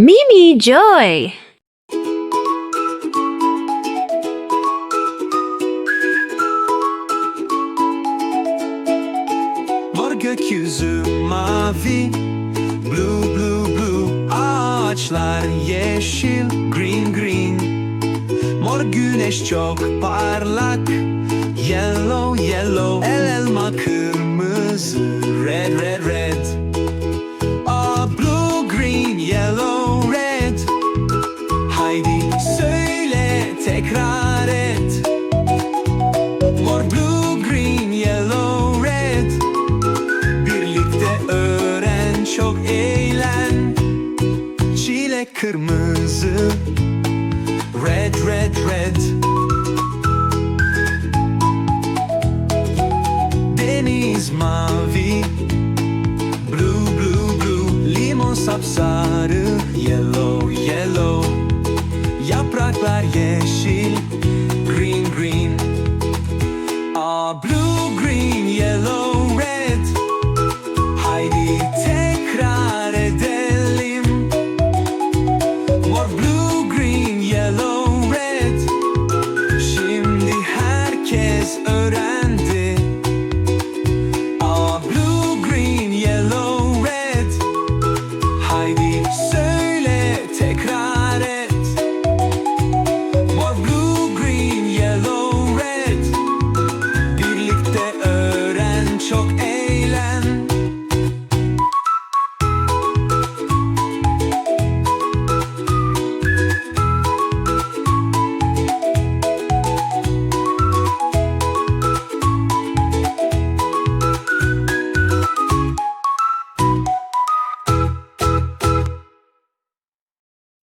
Mimi Joy. Mor gökyüzü mavi Blue blue blue Ağaçlar yeşil Green green. Mor güneş çok parlak Yellow yellow. El elma kırmızı Red red red çok eğlen. Çile kırmızı. Red red red. Deniz mavi. Blue blue blue. Limon sapsarı. Yellow yellow. Yapraklar yeşil. Green green. Aa blue